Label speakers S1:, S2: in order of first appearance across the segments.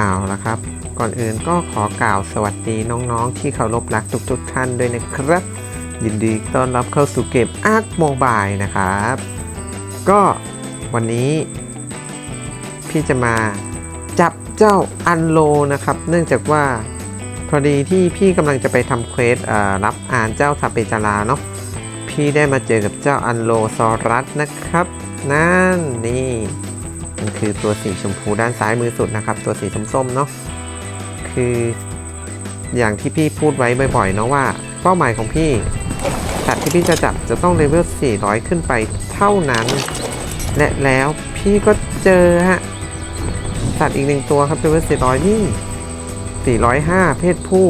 S1: เอาละครับ ก่อนอื่นก็ขอกล่าวสวัสดีน้องๆ ที่เคารพรักทุกๆท่านด้วยนะครับ ยินดีต้อนรับเข้าสู่เกมอาร์ o โมบายนะครับ ก็วันนี้พี่จะมาจับเจ้าอันโลนะครับ เนื่องจากว่าพอดีที่พี่กำลังจะไปทำเควสรับอ่านเจ้าทาเปจาราเนาะพี่ได้มาเจอกับเจ้าอันโลซอรัสนะครับ นั่นนี่ มันคือตัวสีชมพูด้านซ้ายมือสุดนะครับ ตัวสีส้มๆเนาะคืออย่างที่พี่พูดไว้บ่อยๆเนาะว่าเป้าหมายของพี่สัตว์ที่พี่จะจับจะต้องเลเวล 400 ขึ้นไปเท่านั้น และแล้วพี่ก็เจอฮะสัตว์อีกหนึ่งตัวครับเลเวล 400 นี่ 405 เพศผู้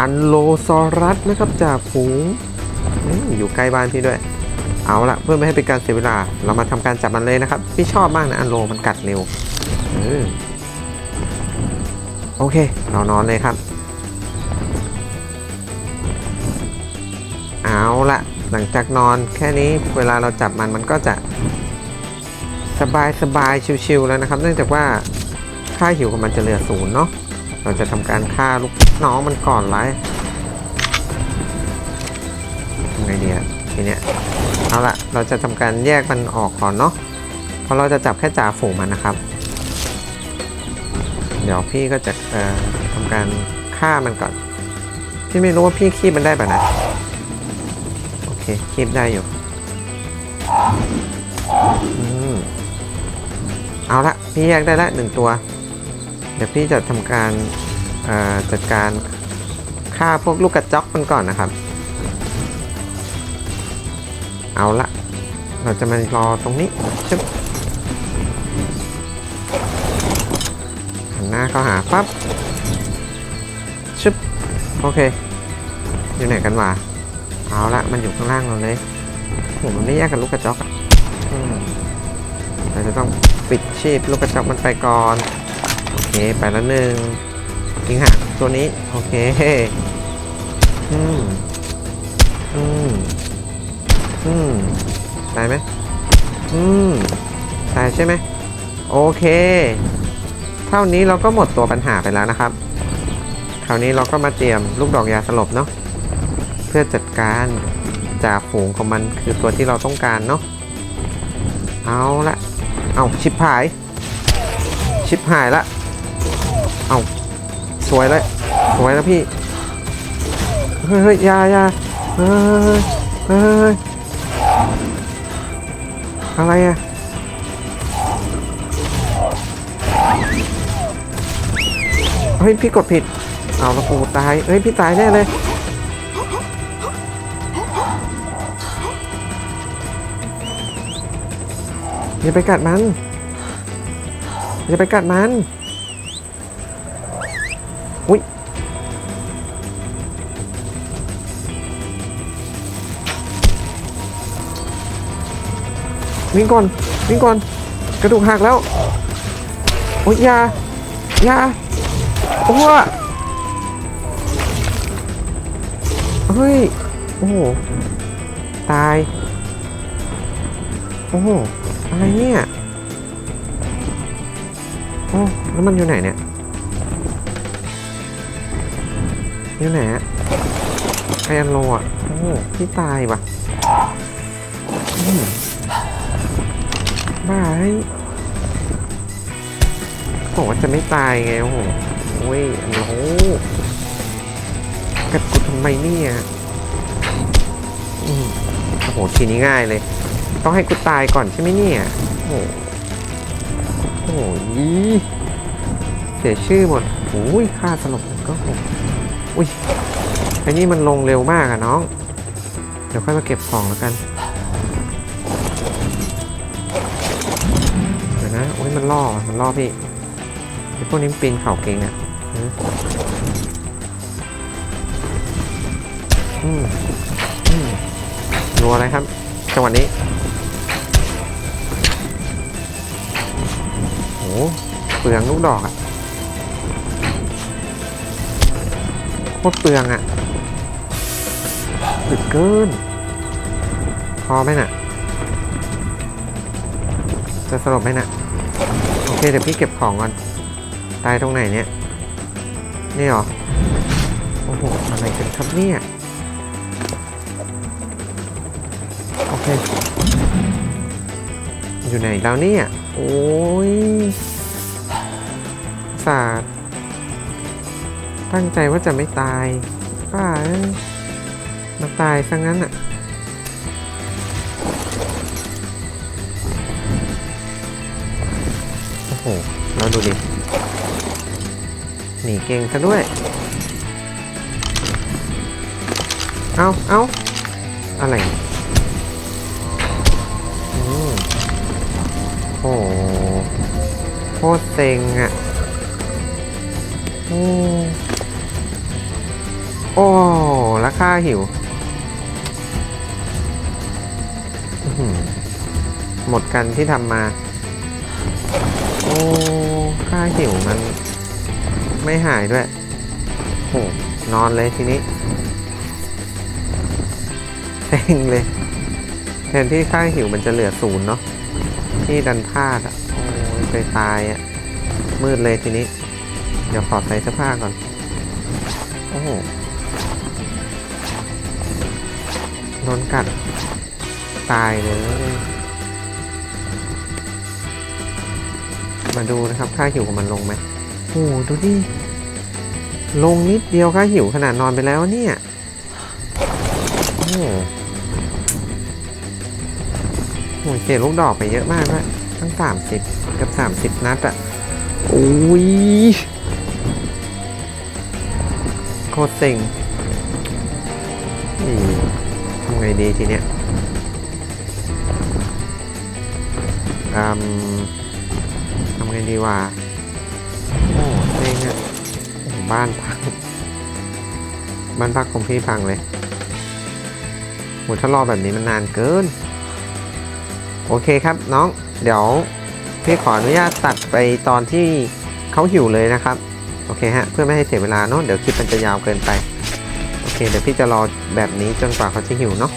S1: อันโลซอรัสนะครับจ่าฝูงอืมอยู่ใกล้บ้านพี่ด้วย เอาละเพื่อไม่ให้เป็นการเสียเวลา เรามาทำการจับมันเลยนะครับพี่ชอบมากนะอันโลมันกัดเร็วอโอเค เรานอนเลยครับ เอาละหลังจากนอนแค่นี้เวลาเราจับมันมันก็จะ สบายสบายชิวๆแล้วนะครับ เนื่องจากว่าค่าหิวของมันจะเหลือศูนย์เนาะเราจะทำการฆ่าลูกน้องมันก่อนไล่ทำไงดีอะทีเนี้ย เอาละเราจะทำการแยกมันออกก่อนเนาะเพราะเราจะจับแค่จ่าฝูงมันนะครับ เดี๋ยวพี่ก็จะเอ่อทำการฆ่ามันก่อน พี่ไม่รู้ว่าพี่คีบมันได้ป่ะนะโอเคคีบได้อยู่อืมเอาละพี่แยกได้ละหนึ่งตัว เดี๋ยวพี่จะทำการจัดการฆ่าพวกลูกกระจอกมันก่อนนะครับ เอาละ เราจะมารอตรงนี้ชึบหันหน้าเข้าหาปั๊บชึบโอเค อยู่ไหนกันวะเอาละมันอยู่ข้างล่างเราเลยโหมันไม่แยกกับลูกกระจอกอะเราจะต้องปิดชีพลูกกระจอกมันไปก่อน โอเค ไปแล้วหนึ่งทิ้งห่างตัวนี้ โอเค อืม อืม อืมตายไหมอืมตายใช่ไหมโอเค เท่านี้เราก็หมดตัวปัญหาไปแล้วนะครับ คราวนี้เราก็มาเตรียมลูกดอกยาสลบเนาะเพื่อจัดการจ่าฝูงของมันคือตัวที่เราต้องการเนาะเอาละเอาชิบหาย ชิบหายละเอาสวยเลยสวยแล้วพี่เฮ้ยยายาเฮ้ยเฮ้ย อะไรอะเฮ้ยพี่กดผิด เอาละกูตาย เฮ้ยพี่ตายแน่เลย อย่าไปกัดมัน อย่าไปกัดมัน วิ่งก่อนวิ่งก่อนกระดูกหักแล้วโอ้ยยายาโอ้โหเฮ้ยโอ้โหตายโอ้โหอะไรเนี่ยโอ้แล้วมันอยู่ไหนเนี่ยอยู่ไหนอะไออันโลอะโอ้พี่ตายว่ะ บ้าเฮ้ยบอกว่าจะไม่ตายไงโอ้โหโอ้ยโอ้กัดกูทำไมเนี่ยอืมโอ้โหทีนี้ง่ายเลย ต้องให้กูตายก่อนใช่ไหมเนี่ยโอ้โหโอ้ยเสียชื่อหมดโอ้ยค่าสลบก็โหอุ้ยไอ้นี่มันลงเร็วมากอะน้อง เดี๋ยวค่อยมาเก็บของแล้วกัน้มันล่อมันล่อพี่ไอพวกนี้นปีนเข่าเก่งอะอืมอืมรัวอะไรครับ จังหวะนี้โหเปลืองลูกดอกอะโคตรเปลืองอะตึกเกิน พอไหมน่ะ จะสลบไหมน่ะ โอเคเดี๋ยวพี่เก็บของก่อน ตายตรงไหนเนี่ย นี่เหรอ โอ้โห อะไรกันครับเนี่ย โอเค อยู่ไหนแล้วเนี่ย โอ้ยศาสตร์ตั้งใจว่าจะไม่ตายป้ายมาตายซะงั้นอะ ดูดิหนีเก่งซะด้วย เอาเอาอะไรอืมโอ้โหโคตรเซ็งอะอืมโอ้แล้วค่าหิวอื้อหือหมดกันที่ทำมา โอ้ ค่าหิวมันไม่หายด้วยโหนอนเลยทีนี้เซ็งเลยแทนที่ค่าหิวมันจะเหลือศูนย์เนาะที่ดันพลาดอะโอ้ยไปตายอะ มืดเลยทีนี้ เดี๋ยวขอใส่เสื้อผ้าก่อน โอ้โหโดนกัด ตายเลย มาดูนะครับค่าหิวของมันลงไหมโอ้โหดูดิ ลงนิดเดียวค่าหิวขนาดนอนไปแล้วเนี่ยโอ้โหเสียลูกดอกไปเยอะมากด้วยตั้งสามสิบกับสามสิบนัดอะโอ้ยโคตรเซ็งนี่ทำไงดีทีเนี้ยอืมำไงดีวะโอ้เซ็งอะบ้านพัง บ้านพักของพี่พังเลยโหถ้ารอแบบนี้มันนานเกิน โอเคครับน้อง เดี๋ยวพี่ขออนุญาตตัดไปตอนที่เขาหิวเลยนะครับ โอเคฮะ เพื่อไม่ให้เสียเวลาเนาะ เดี๋ยวคลิปมันจะยาวเกินไป โอเค เดี๋ยวพี่จะรอแบบนี้จนกว่าเขาจะหิวเนาะ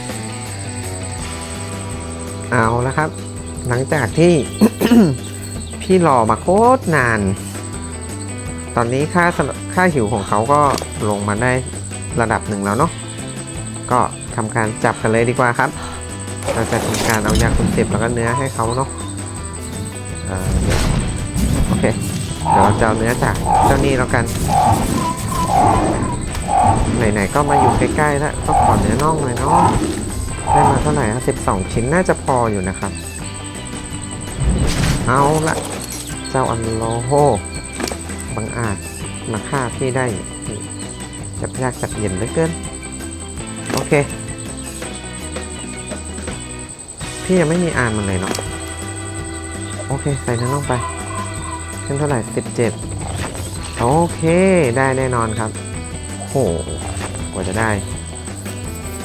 S1: เอาละครับ หลังจากที่ พี่รอมาโคตรนาน ตอนนี้ค่าค่าหิวของเขาก็ลงมาได้ระดับหนึ่งแล้วเนาะ ก็ทำการจับกันเลยดีกว่าครับ เราจะทำการเอายาคุมเจ็บแล้วก็เนื้อให้เขาเนาะเอ่อเดี๋ยวโอเค เดี๋ยวเราจะเอาเนื้อจากเจ้านี่แล้วกัน ไหนๆก็มาอยู่ใกล้ๆแล้วก็ขอเนื้อน่องเลยเนาะได้มาเท่าไหร่ครับ12 ชิ้นน่าจะพออยู่นะครับ เอาละเจ้าอันโลโฮบังอาจมาฆ่าพี่ได้จับยากจับเย็นเหลือเกิน โอเค พี่ยังไม่มีอ่านมันเลยเนาะโอเค ใส่นื้อลงไปขึ้นเท่าไหร่17โอเค ได้แน่นอนครับโหกว่าจะได้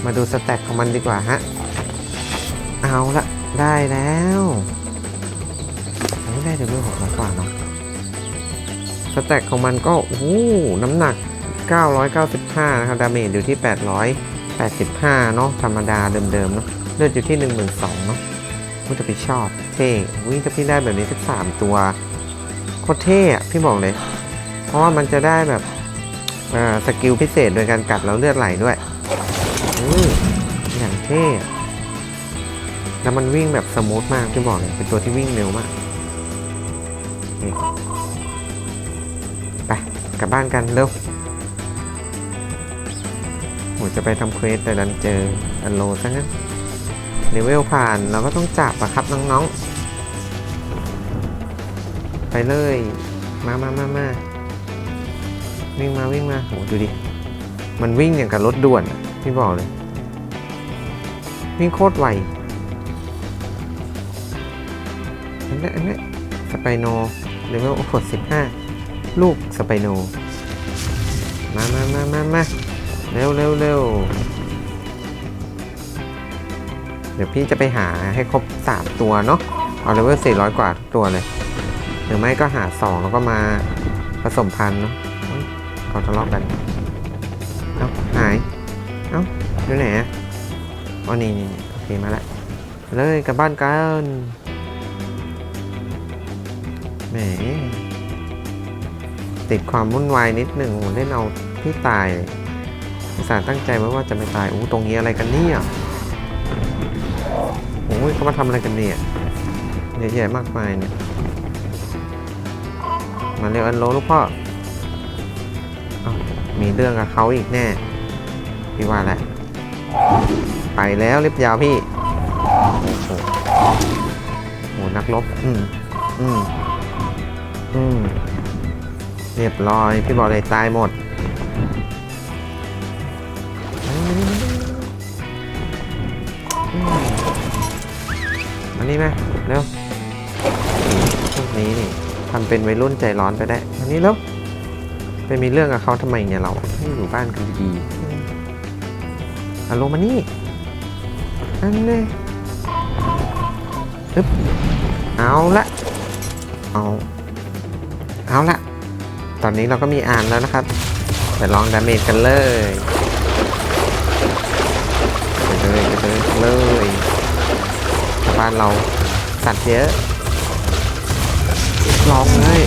S1: มาดูสแต็กของมันดีกว่าฮะ เอาละได้แล้ว อันนี้ได้เดบิวหกร้อยกว่าเนาะสแต็กของมันก็โอ้โหน้ำหนัก 995 นะครับ ดาเมจอยู่ที่ 885 เนาะธรรมดาเดิมๆเนาะเลือดอยู่ที่ 12,000เนาะกูจะไปชอบ เท่วิ่งถ้าพี่ได้แบบนี้สักสามตัวโคตรเท่อะพี่บอกเลย เพราะว่ามันจะได้แบบสกิลพิเศษโดยการกัดแล้วเลือดไหลด้วยอืมอย่างเท่แล้วมันวิ่งแบบสมูทมากที่บอกเลยเป็นตัวที่วิ่งเร็วมาก ไป กลับบ้านกันเร็วโหจะไปทำเควสแต่ดันเจออันโลซะงั้นเลเวลผ่านเราก็ต้องจับอะครับน้องๆ ไปเลย มามามามาวิ่งมาวิ่งมาโหดูดิ มันวิ่งอย่างกับรถด่วนพี่บอกเลย วิ่งโคตรไวอันนี้อันนี้สไปโน เลเวลโอ้โหสิบห้าลูกสไปโน มามามามามาเร็วเร็วเร็วเดี๋ยวพี่จะไปหาให้ครบสามตัวเนาะเอาเลเวลสี่ร้อยกว่าทุกตัวเลยหรือไม่ก็หาสองแล้วก็มาผสมพันธุ์เนาะเขาทะเลาะกัน เอ้า หาย เอ้าอยู่ไหนอะอ๋อนี่นี่นี่โอเค มาละไปเลยกลับบ้านกัน แหมติดความวุ่นวายนิดหนึ่งโอ้เล่นเอาพี่ตายอุตส่าห์ตั้งใจไว้ว่าจะไม่ตายโอ้ตรงนี้อะไรกันเนี่ยโอ้ยเขามาทำอะไรกันเนี่ยเยอะแยะมากมายเนี่ย มาเร็วอันโลลูกพ่ออมีเรื่องกับเขาอีกแน่ พี่ว่าแหละ ไปแล้วเรียบยาวพี่ โอ้โหโหนักรบอืม อืม อืมเรียบร้อย พี่บอกเลยตายหมดอืมมานี่ไหมเร็วพวกนี้นี่ทำเป็นวัยรุ่นใจร้อนไปได้มานี่เร็วไปมีเรื่องกับเขาทำไมเนี่ยเราไม่อยู่บ้านกันดีๆอารมณ์มานี่อันนี้ปึ๊บเอาละเอา เอาละตอนนี้เราก็มีอ่านแล้วนะครับไปลองดาเมจกันเลยไปเลยไปเลยเลยบ้านเราสัตว์เยอะลองเลย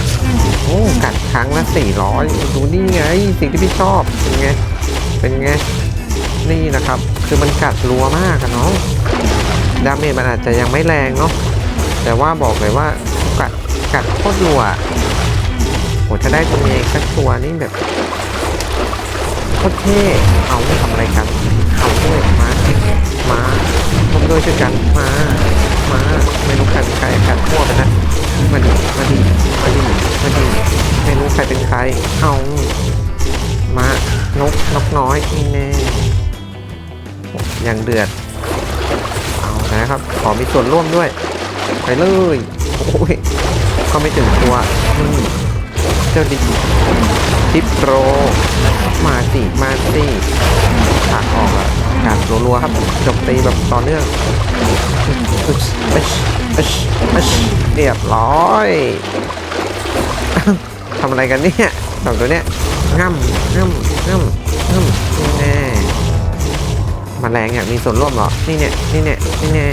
S1: โอ้กัดครั้งละ400ดูนี่ไง สิ่งที่พี่ชอบเป็นไงเป็นไงนี่นะครับ คือมันกัดรัวมากอะเนาะดาเมจมันอาจจะยังไม่แรงเนาะแต่ว่าบอกเลยว่ากัดกัดโคตรรัว หถ้าได้ตัวเองสักตัวนี่แบบโคตรเท่เอาไม่ทำอะไรกันเอาด้วยมามาทำด้วยช่วยกันมามาไม่รู้ใครเป็นใครกัดมั่วไปนะมาดิมาดิมาดิมาดิไม่รู้ใครเป็นใครเอามานกนกน้อยนี่แน่อ้ยังเดือดเอานะครับขอมีส่วนร่วมด้วยไปเลยโอ้ยเข้าไม่ถึงตัวอืม เจ้าดิทิปโรมาสิมาสิฉากออกอะการรัวๆครับจมตีแบบต่อเนื่องอึชอึชอึชอึชเรียบร้อยทำอะไรกันเนี่ยสองตัวเนี้ยง่ำง่ำง่ำง่ำนี่แน่มแมลงอยากมีส่วนร่วมเหรอ นี่เนี่ย นี่เนี่ย นี่แน่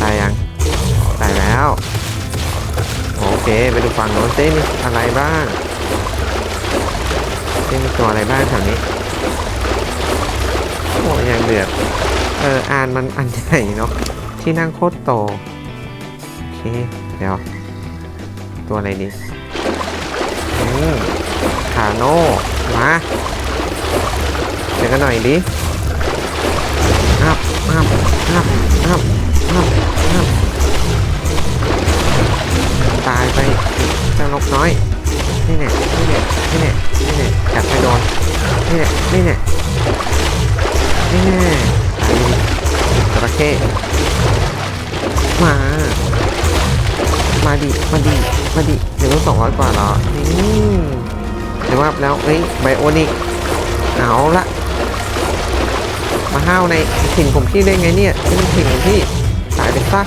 S1: ตายยัง ตายแล้ว เคไปดูฝั่งโน้นเต้มีอะไรบ้างเต้มีตัวอะไรบ้างแถวนี้โอ้ยังเดือดเอออ่านมันอันใหญ่เนาะที่นั่งโคตรโตโอเคเดี๋ยว ตัวอะไรดีอืมคาโน่มาเดี๋ยวกันหน่อยดิอัพอัพอัพอัพอัพอัพ ตายไปเจ้านกน้อย นี่เนี่ยนี่เนี่ยนี่เนี่ยนี่เนี่ยกัดไปโดนนี่เนี่ยนี่เนี่ยนี่แน่ตายดิจระเข้มา มาดิ มาดิ มาดิเดี๋ยวต้องสองร้อยกว่าเหรอนี่เดี๋ยวว่าแล้วเอ้ยไบโอนิกเอาละมาห้าวในถิ่นของพี่ได้ไงเนี่ยนี่มันถิ่นของพี่ตายไปซะ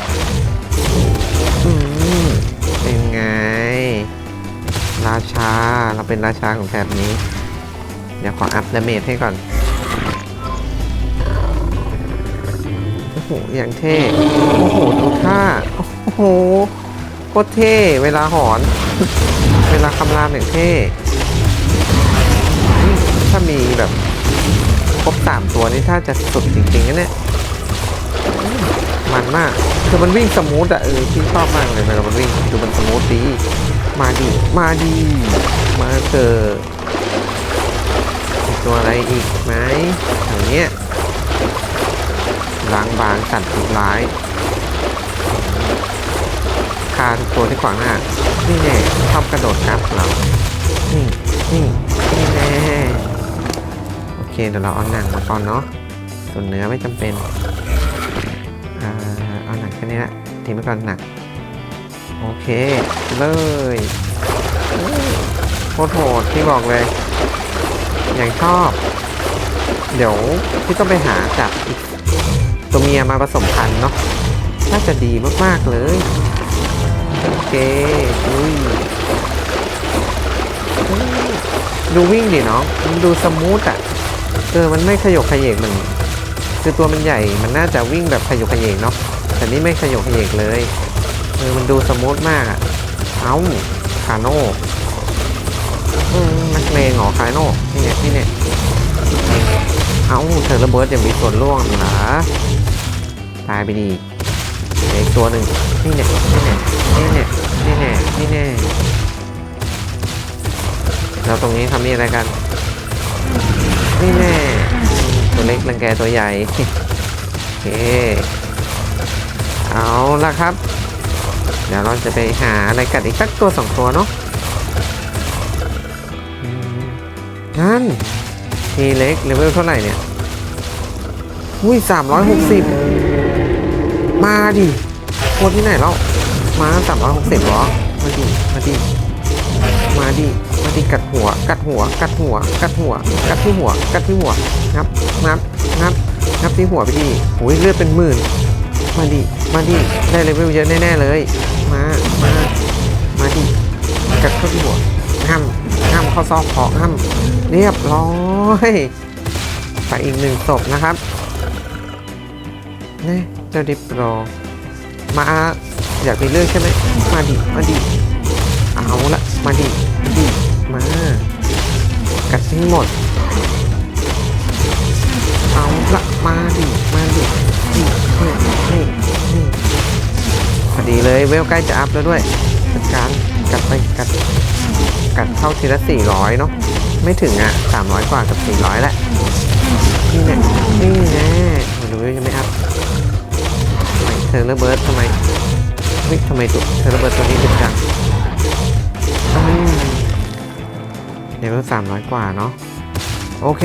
S1: ราชา เราเป็นราชาของแถบนี้ เดี๋ยวขออัพดาเมจให้ก่อน โอ้โห อย่างเท่ โอ้โหดูท่า โอ้โห โคตรเท่ เวลาหอน เวลาคำรามอย่างเท่ ถ้ามีแบบครบสามตัวนี่ถ้าจะสุดจริงๆนะเนี่ย มันมาก คือมันวิ่งสมูทอะเออพี่ชอบมากเลยเวลามันวิ่ง มันสมูทดีมาดีมาดีมาเจอมีตัวอะไรอีกไหมอย่างเงี้ยล้างบางสัตว์ดุร้ายฆ่าทุกตัวที่ขวางหน้า นี่แน่ชอบกระโดดครับเรา นี่ นี่ นี่แน่โอเคเดี๋ยวเราเอาหนังมาก่อนเนาะ ส่วนเนื้อไม่จำเป็น อ่า เอาหนังแค่นี้ละทิ้งไปก่อนหนัก โอเค เลยโคตรโหดที่บอกเลย อย่างชอบ เดี๋ยวพี่ต้องไปหาจับอีกตัวเมียมาผสมพันธุ์เนาะน่าจะดีมาก ๆ เลย โอเคอุ้ยดูวิ่งดิน้องมันดูสมูทอะเออมันไม่ขยกขยเยกมัน คือตัวมันใหญ่มันน่าจะวิ่งแบบขยกขยเยกเนาะแต่นี่ไม่ขยกขยเยกเลย ออมันดูสมูทมากอะเอ้าคาโน่อืมนักเลงเหรอคาโน่นี่เนี่ยนี่เนี่ยเอ้าเธอระเบิดยังมีส่วนร่วงนะ ตายไปดีเหลืออีกตัวหนึ่งนี่เนี่ยนี่เนี่ยนี่เนี่ยนี่เนี่ยนี่เนี่ยเราตรงนี้ทำนี่อะไรกัน นี่แน่ตัวเล็กรังแกตัวใหญ่ โอเค เอาละครับ เดี๋ยวเราจะไปหาอะไรกัดอีกสักตัวสองตัวเนาะนั่นทีเล็กเลเวลเท่าไหร่เนี่ยอุ้ยสามร้อยหกสิบมาดิโคตรที่ไหนแล้วมาสามร้อยหกสิบหรอ มาดิ มาดิ มาดิ มาดิกัดหัว กัดหัว กัดหัว กัดหัว กัดที่หัว กัดที่หัวงับงับงับงับที่หัวไปดิโอ้ยเลือดเป็นหมื่น มาดิ มาดิ ได้เลเวลเยอะแน่ๆเลย มา มา มาดิกัดเข้าที่หัวห้ามห้ามเข้าซอกคอห้ามเรียบร้อยไปอีกหนึ่งศพนะครับนี่เจ้าดิปโรมาอยากมีเรื่องใช่ไหมมาดิมาดิเอาละมาดิมาดิมากัดทั้งหมด เอาละมาดิมาดินี่นี่นี่นี่พอ ดีเลยเวลใกล้จะอัพแล้วด้วยจัดการกัดไปกัดกัดเข้าทีละ400เนาะไม่ถึงอะ300กว่ากับ400แหละนี่แน่นี่แน่ไม่รู้ยังไม่อัพทำไมเธอระเบิดทำไมเฮ้ยทำไมตัวเธอระเบิดตัวนี้ถึงจังอืมเลเวล300กว่าเนาะโอเค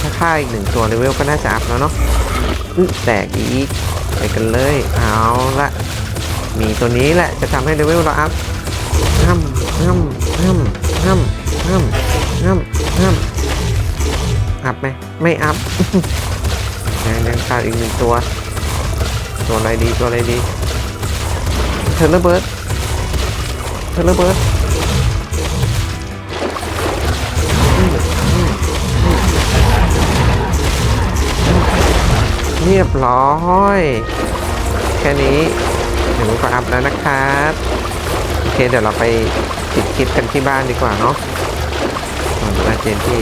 S1: ถ้าฆ่าอีกหนึ่งตัวเลเวลก็น่าจะอัพแล้วเนาะ แตกอีกไปกันเลย เอาละมีตัวนี้แหละจะทำให้เลเวลเราอัพห้ำห้ำห้ำห้ำห้ำห้ำห้ำอัพไหมไม่อัพยังยังขาดอีกหนึ่งตัว ตัวอะไรดีตัวอะไรดีเทเลเบิร์ดเทเลเบิร์ด เรียบร้อย แค่นี้ถึงก็อัพแล้วนะครับโอเคเดี๋ยวเราไปติดคลิปกันที่บ้านดีกว่าเนาะส่วนอาเจนที่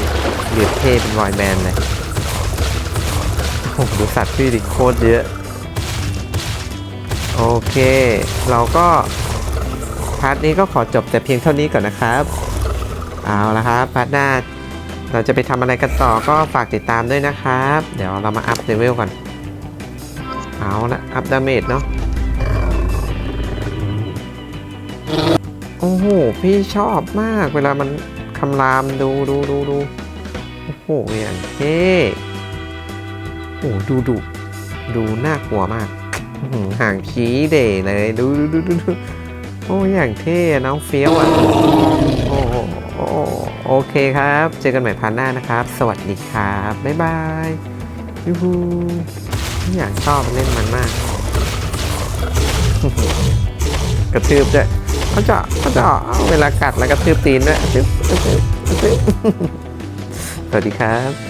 S1: ยืดเท่เป็นวอยแบนเลยโอ้โหดูสัตว์พี่ดิโคตรเยอะ โอเค เราก็ พาร์ทนี้ก็ขอจบแต่เพียงเท่านี้ก่อนนะครับ เอาละครับ พาร์ทหน้า เราจะไปทำอะไรกันต่อก็ฝากติดตามด้วยนะครับ เดี๋ยวเรามาอัพเลเวลก่อน เอาละอัพดาเมจเนาะโอ้โห พี่ชอบมากเวลามันคำรามดูดูดูดูโอ้โหอย่างเท่โอ้ดูดูดูน่ากลัวมากห่างชี้เด่เลยดูดูดูดูดูโอ้อย่างเท่น้องเฟี้ยวอะโอ้โหโอ้โหโอเคครับ เจอกันใหม่พาร์ทหน้านะครับ สวัสดีครับ บ๊ายบายยูฮู อยากชอบเล่นมันมาก กระทืบด้วยเขาจะเขาจะเอาเวลากัดแล้วกระทืบตีนด้วยกระทืบกระทืบกระทืบสวัสดีครับ